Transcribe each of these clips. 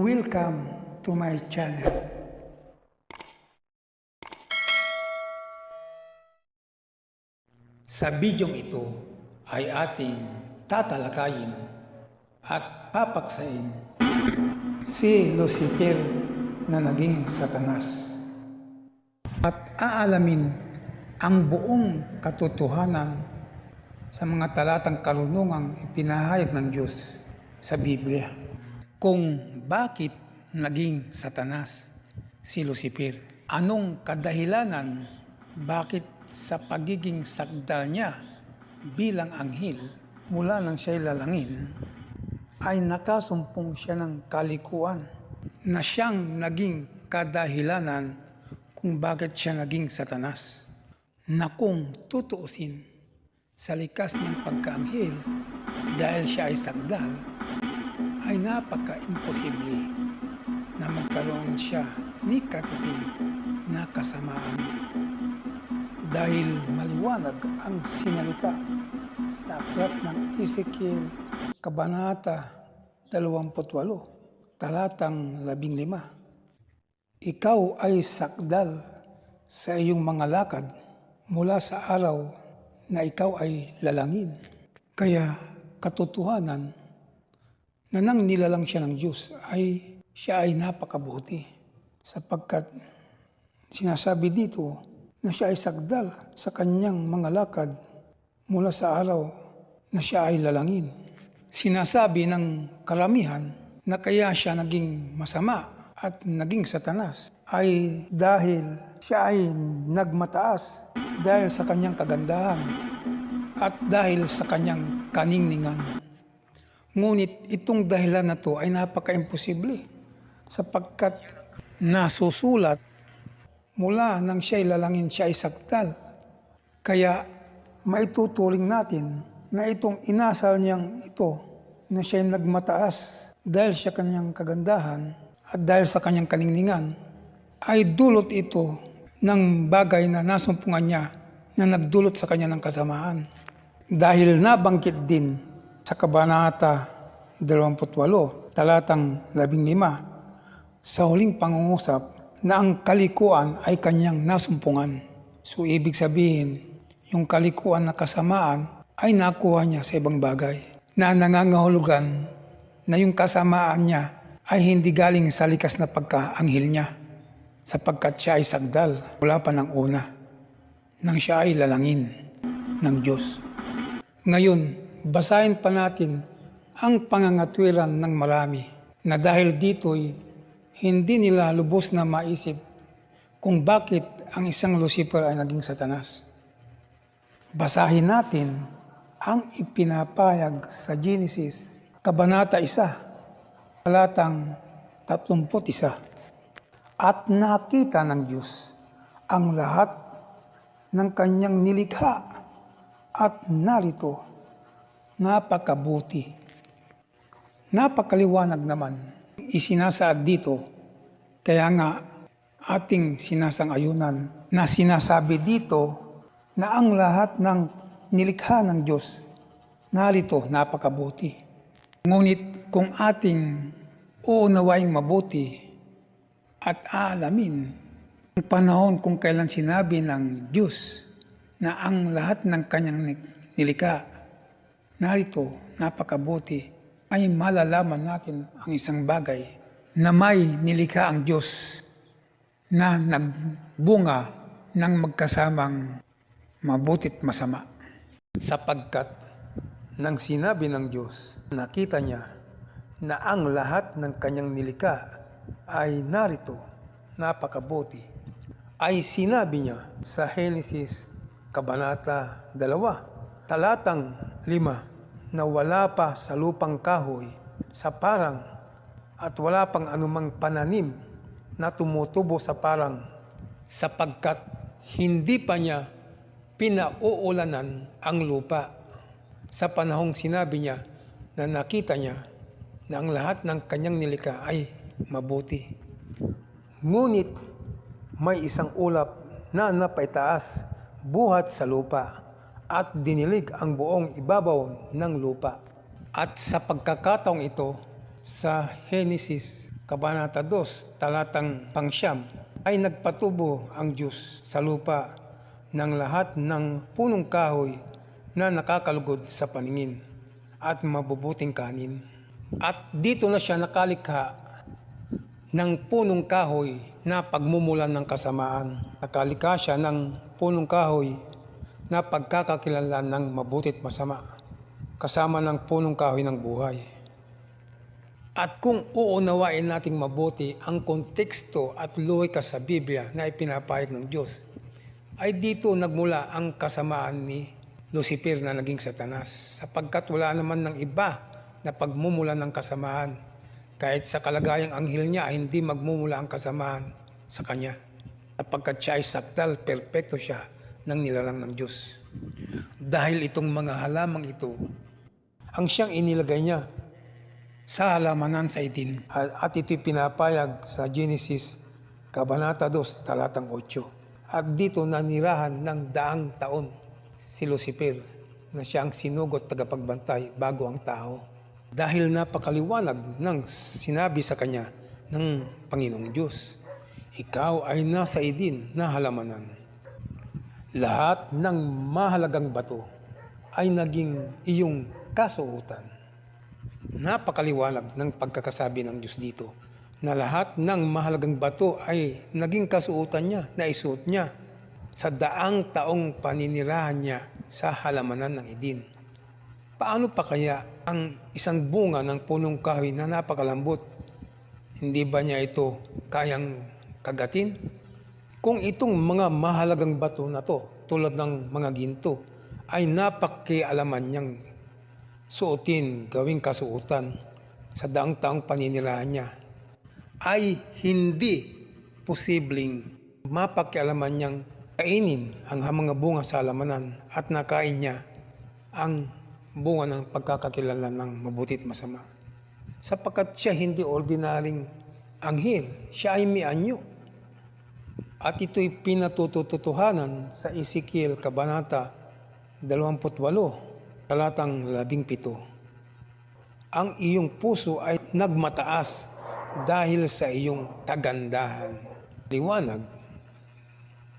Welcome to my channel. Sa bidyong ito ay ating tatalakayin at papaksain si Lucifer na naging satanas. At aalamin ang buong katotohanan sa mga talatang karunungang ipinahayag ng Diyos sa Biblia. Kung bakit naging satanas si Lucifer. Anong kadahilanan bakit sa pagiging sagdal niya bilang anghel mula nang siya'y lalangin ay nakasumpong siya ng kalikuan na siyang naging kadahilanan kung bakit siya naging satanas. Na kung tutuusin sa likas ng pagkaanghel dahil siya ay sagdal, ay napaka-imposible na magkaroon siya ni katiting na kasamaan. Dahil maliwanag ang sinalita sa aklat ng Ezekiel, Kabanata 28, talatang 15. Ikaw ay sakdal sa iyong mga lakad mula sa araw na ikaw ay lalangin. Kaya katotohanan na nang nilalang siya ng Diyos ay siya ay napakabuti sapagkat sinasabi dito na siya ay sagdal sa kanyang mga lakad mula sa araw na siya ay lalangin. Sinasabi ng karamihan na kaya siya naging masama at naging satanas ay dahil siya ay nagmataas dahil sa kanyang kagandahan at dahil sa kanyang kaningningan. Ngunit itong dahilan na to ay napaka-imposible sapagkat nasusulat mula nang siya'y lalangin siya ay saktal. Kaya maituturing natin na itong inasal niyang ito na siya'y nagmataas dahil sa kanyang kagandahan at dahil sa kanyang kaningningan ay dulot ito ng bagay na nasumpungan niya na nagdulot sa kanya ng kasamaan. Dahil nabanggit din sa Kabanata 28, talatang 15, sa huling pangungusap na ang kalikuan ay kanyang nasumpungan. So ibig sabihin, yung kalikuan na kasamaan ay nakuha niya sa ibang bagay na nangangahulugan na yung kasamaan niya ay hindi galing sa likas na pagkaanghel niya sapagkat siya ay sagdal wala pa ng una nang siya ay lalangin ng Diyos. Ngayon, basahin pa natin ang pangangatwiran ng marami na dahil dito'y hindi nila lubos na maisip kung bakit ang isang Lucifer ay naging satanas. Basahin natin ang ipinapayag sa Genesis, Kabanata 1, talatang 31. At nakita ng Diyos ang lahat ng kanyang nilikha at narito, napakabuti. Napakaliwanag naman isinasaad dito, kaya nga ating sinasang-ayunan na sinasabi dito na ang lahat ng nilikha ng Diyos, narito napakabuti. Ngunit kung ating uunawaing mabuti at aalamin ang panahon kung kailan sinabi ng Diyos na ang lahat ng kanyang nilikha, narito napakabuti, ay malalaman natin ang isang bagay na may nilikha ang Diyos na nagbunga ng magkasamang mabutit masama. Sapagkat nang sinabi ng Diyos, nakita niya na ang lahat ng kanyang nilikha ay narito, napakabuti, ay sinabi niya sa Genesis Kabanata 2, talatang 5, na wala pa sa lupang kahoy sa parang at wala pang anumang pananim na tumutubo sa parang sapagkat hindi pa niya pinauulanan ang lupa sa panahong sinabi niya na nakita niya na ang lahat ng kanyang nilikha ay mabuti. Ngunit may isang ulap na napaitaas buhat sa lupa at dinilig ang buong ibabaw ng lupa. At sa pagkakataong ito, sa Genesis Kabanata 2, talatang pangsyam, ay nagpatubo ang Diyos sa lupa ng lahat ng punong kahoy na nakakalugod sa paningin at mabubuting kanin. At dito na siya nakalikha ng punong kahoy na pagmumulan ng kasamaan. Nakalikha siya ng punong kahoy na pagkakakilanlan ng mabutit masama kasama ng punong kahoy ng buhay. At kung uunawain nating mabuti ang konteksto at logika sa Biblia na ipinapahayag ng Diyos, ay dito nagmula ang kasamaan ni Lucifer na naging satanas sapagkat wala naman ng iba na pagmumula ng kasamaan kahit sa kalagayang anghel niya ay hindi magmumula ang kasamaan sa kanya sapagkat siya ay saktal, perpekto siya ng nilalang ng Diyos. Dahil itong mga halamang ito ang siyang inilagay niya sa halamanan sa itin. At ito'y pinapayag sa Genesis Kabanata 2, talatang 8. At dito nanirahan ng daang taon si Lucifer na siyang sinugot tagapagbantay bago ang tao. Dahil napakaliwanag ng sinabi sa kanya ng Panginoong Diyos, Ikaw ay nasa idin na halamanan. Lahat ng mahalagang bato ay naging iyong kasuotan. Napakaliwanag ng pagkakasabi ng Diyos dito na lahat ng mahalagang bato ay naging kasuotan niya, naisuot niya sa daang taong paninirahan niya sa halamanan ng Eden. Paano pa kaya ang isang bunga ng punong kahoy na napakalambot? Hindi ba niya ito kayang kagatin? Kung itong mga mahalagang bato na to, tulad ng mga ginto, ay napakialaman niyang suotin, gawing kasuotan sa daang taong paninirahan niya, ay hindi posibleng mapakialaman niyang kainin ang mga bunga sa alamanan at nakain niya ang bunga ng pagkakakilala ng mabuti at masama. Sapagkat siya hindi ordinaryong anghel, siya ay may anyo. At ito'y pinatututuhanan sa Ezekiel Kabanata 28, talatang 17. Ang iyong puso ay nagmataas dahil sa iyong kagandahan. Liwanag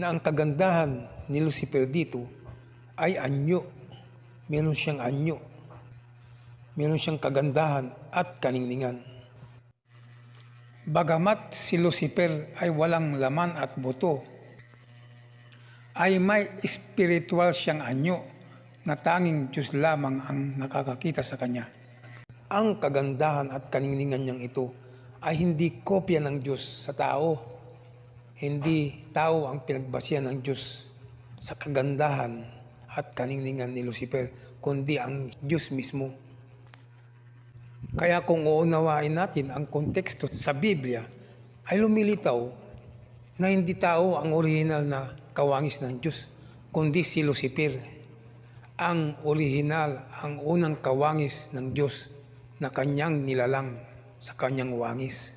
na ang kagandahan ni Lucifer dito ay anyo. Meron siyang anyo. Meron siyang kagandahan at kaningningan. Bagamat si Lucifer ay walang laman at buto, ay may spiritual siyang anyo na tanging Diyos lamang ang nakakakita sa kanya. Ang kagandahan at kaningningan niyang ito ay hindi kopya ng Diyos sa tao. Hindi tao ang pinagbasihan ng Diyos sa kagandahan at kaningningan ni Lucifer, kundi ang Diyos mismo. Kaya kung uunawain natin ang konteksto sa Biblia, ay lumilitaw na hindi tao ang original na kawangis ng Diyos, kundi si Lucifer, ang original, ang unang kawangis ng Diyos na kanyang nilalang sa kanyang wangis.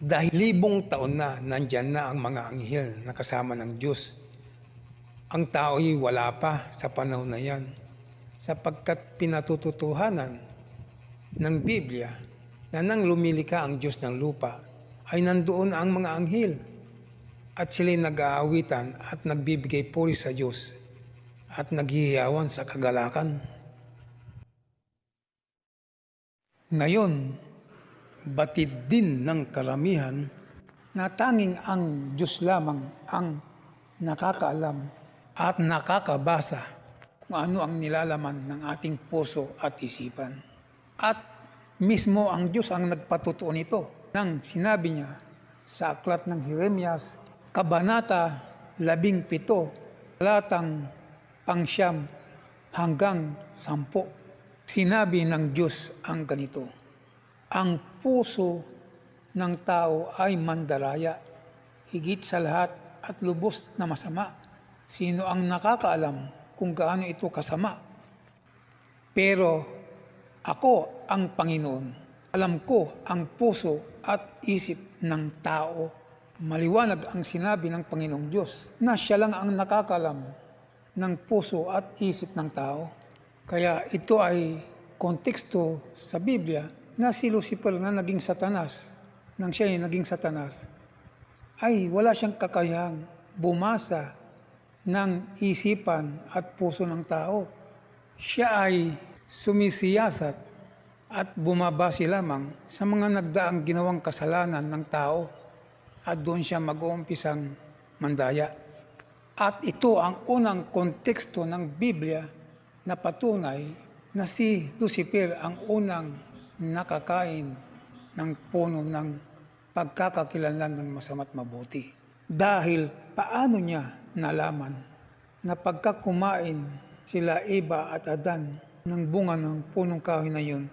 Dahil libong taon na nandyan na ang mga anghel na kasama ng Diyos. Ang tao'y wala pa sa panahon na yan sapagkat pinatututuhanan ng Biblia na nang lumilika ang Diyos ng lupa ay nandoon ang mga anghel at sila'y nag-aawitan at nagbibigay puri sa Diyos at naghihiyawan sa kagalakan. Ngayon, batid din ng karamihan na tanging ang Diyos lamang ang nakakaalam at nakakabasa kung ano ang nilalaman ng ating puso at isipan. At mismo ang Diyos ang nagpatutuo nito nang sinabi niya sa aklat ng Jeremias, Kabanata 17, talatang pangsyam hanggang sampo. Sinabi ng Diyos ang ganito, Ang puso ng tao ay mandaraya, higit sa lahat at lubos na masama. Sino ang nakakaalam kung gaano ito kasama? Pero ako ang Panginoon. Alam ko ang puso at isip ng tao. Maliwanag ang sinabi ng Panginoong Diyos na siya lang ang nakakalam ng puso at isip ng tao. Kaya ito ay konteksto sa Biblia na si Lucifer na naging satanas nang siya ay naging satanas, ay wala siyang kakayahang bumasa ng isipan at puso ng tao. Siya ay sumisiyasat at bumabase lamang sa mga nagdaang ginawang kasalanan ng tao at doon siya mag-uumpisang mandaya. At ito ang unang konteksto ng Biblia na patunay na si Lucifer ang unang nakakain ng puno ng pagkakakilanlan ng masama't mabuti. Dahil paano niya nalaman na pagka kumain sila Eva at Adan ng bunga ng punong kahoy na yun,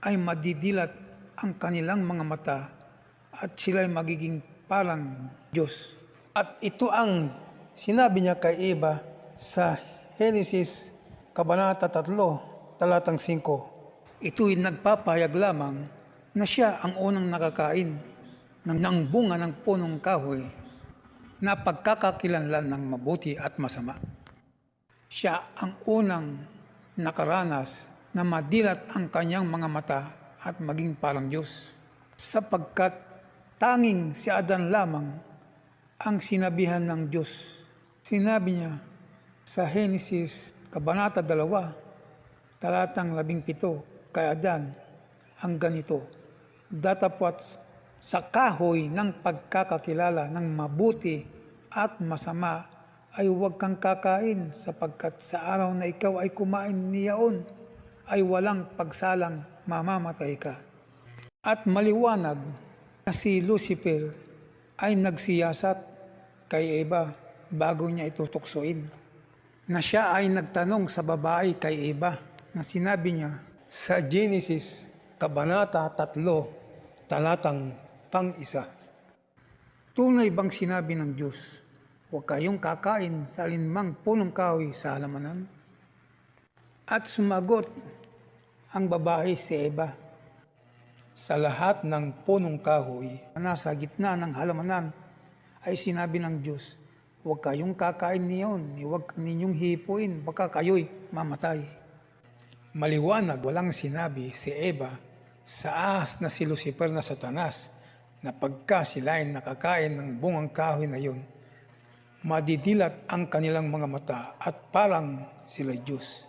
ay madidilat ang kanilang mga mata at sila ay magiging parang Diyos. At ito ang sinabi niya kay Eva sa Genesis Kabanata 3, talatang 5. Ito'y nagpapayag lamang na siya ang unang nakakain ng, ng bunga ng punong kahoy na pagkakakilanlan ng mabuti at masama. Siya ang unang nakaranas na madilat ang kanyang mga mata at maging parang Diyos. Sapagkat tanging si Adan lamang ang sinabihan ng Diyos. Sinabi niya sa Genesis Kabanata 2, talatang 17, kay Adan, ang ganito, Datapwat sa kahoy ng pagkakakilala ng mabuti at masama ay huwag kang kakain sapagkat sa araw na ikaw ay kumain niyaon ay walang pagsalang mamamatay ka. At maliwanag na si Lucifer ay nagsiyasat kay Eva bago niya ito tuksoin. Na siya ay nagtanong sa babae kay Eva na sinabi niya sa Genesis Kabanata 3, talatang pang-isa. Tunay bang sinabi ng Diyos, huwag kayong kakain sa alinmang punong kahoy sa halamanan? At sumagot ang babae si Eva, sa lahat ng punong kahoy na nasa gitna ng halamanan ay sinabi ng Diyos, huwag kayong kakain niyon, huwag ninyong hipuin, baka kayo'y mamatay. Maliwanag walang sinabi si Eva sa ahas na si Lucifer na satanas na pagka sila ay nakakain ng bungang kahoy na yun, madidilat ang kanilang mga mata at parang sila Diyos.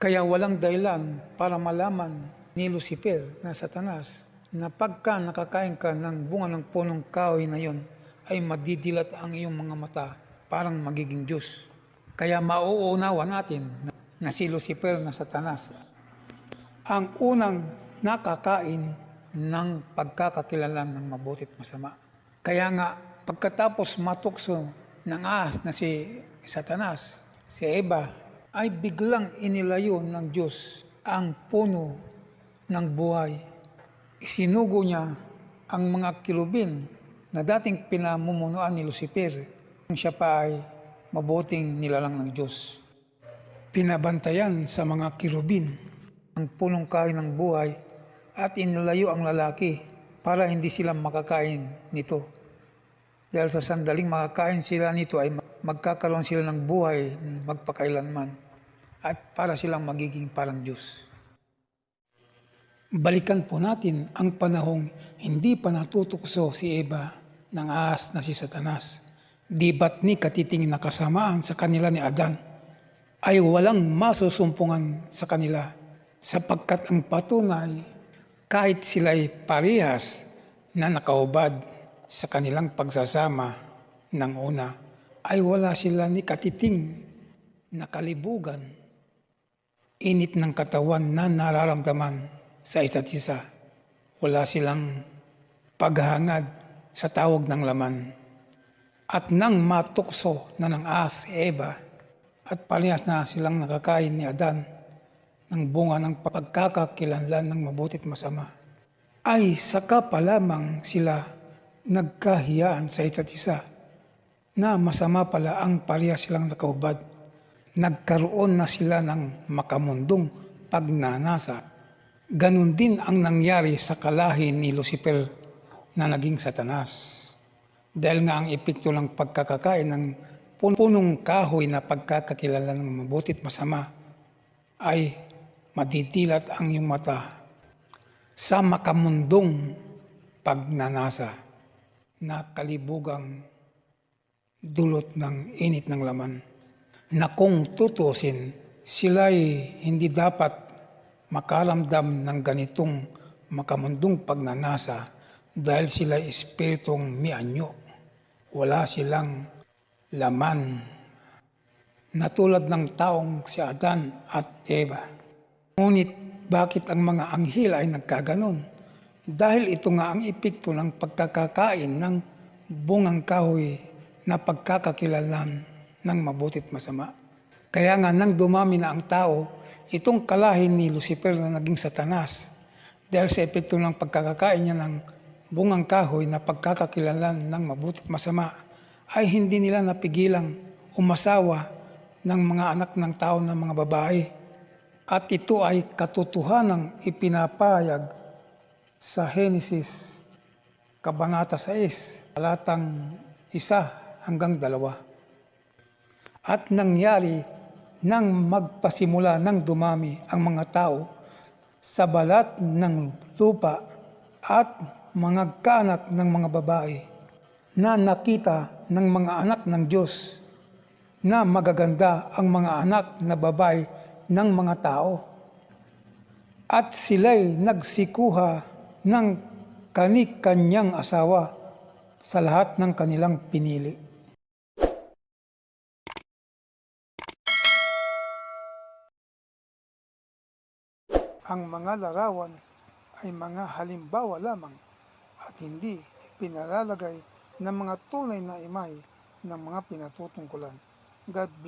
Kaya walang dahilan para malaman ni Lucifer na satanas na pagka nakakain ka ng bunga ng punong kahoy na yon ay madidilat ang iyong mga mata parang magiging Diyos. Kaya mauunawa natin na, si Lucifer na satanas ang unang nakakain ng pagkakakilalan ng mabuti at masama. Kaya nga, pagkatapos matukso ng ahas na si Satanas, si Eva, ay biglang inilayo ng Diyos ang puno ng buhay. Isinugo niya ang mga kilubin na dating pinamumunuan ni Lucifer nung siya pa ay mabuting nilalang ng Diyos. Pinabantayan sa mga kirubin ang punong kain ng buhay at inilayo ang lalaki para hindi sila makakain nito. Dahil sa sandaling makakain sila nito ay magkakaroon sila ng buhay magpakailanman at para silang magiging parang Diyos. Balikan po natin ang panahong hindi pa natutukso si Eva ng ahas na si Satanas. Di ba't ni katiting na kasamaan sa kanila ni Adan ay walang masusumpungan sa kanila sapagkat ang patunay kahit sila'y parehas na nakaubad sa kanilang pagsasama ng una, ay wala sila ni katiting na kalibugan, init ng katawan na nararamdaman sa isa't isa. Wala silang paghangad sa tawag ng laman. At nang matukso na ng si Eva at parehas na silang nakakain ni Adan, ng bunga ng pagkakakilanlan ng mabutit masama, ay saka pa lamang sila nagkahiyaan sa isa't isa na masama pala ang pareha silang nakaubad. Nagkaroon na sila ng makamundong pagnanasa. Ganon din ang nangyari sa kalahi ni Lucifer na naging satanas. Dahil nga ang epekto ng pagkakakain ng punong kahoy na pagkakakilala ng mabutit masama ay madidilat ang iyong mata sa makamundong pagnanasa na kalibugang dulot ng init ng laman na kung tutusin sila'y hindi dapat makaramdam ng ganitong makamundong pagnanasa dahil sila espiritong mianyo. Wala silang laman na tulad ng taong si Adan at Eva. Ngunit bakit ang mga anghel ay nagkaganon? Dahil ito nga ang epekto ng pagkakakain ng bungang kahoy na pagkakakilalan ng mabutit masama. Kaya nga nang dumami na ang tao, itong kalahin ni Lucifer na naging satanas dahil sa epekto ng pagkakakain niya ng bungang kahoy na pagkakakilalan ng mabutit masama ay hindi nila napigilang umasawa ng mga anak ng tao ng mga babae. At ito ay katotohanang ipinapayag sa Genesis Kabanata 6, talatang isa hanggang dalawa. At nangyari nang magpasimula ng dumami ang mga tao sa balat ng lupa at mga kaanak ng mga babae na nakita ng mga anak ng Diyos na magaganda ang mga anak na babae ng mga tao. At sila'y nagsikuha ng kani-kanyang asawa sa lahat ng kanilang pinili. Ang mga larawan ay mga halimbawa lamang at hindi pinalalagay ng mga tunay na imay ng mga pinatutungkulan. God bless.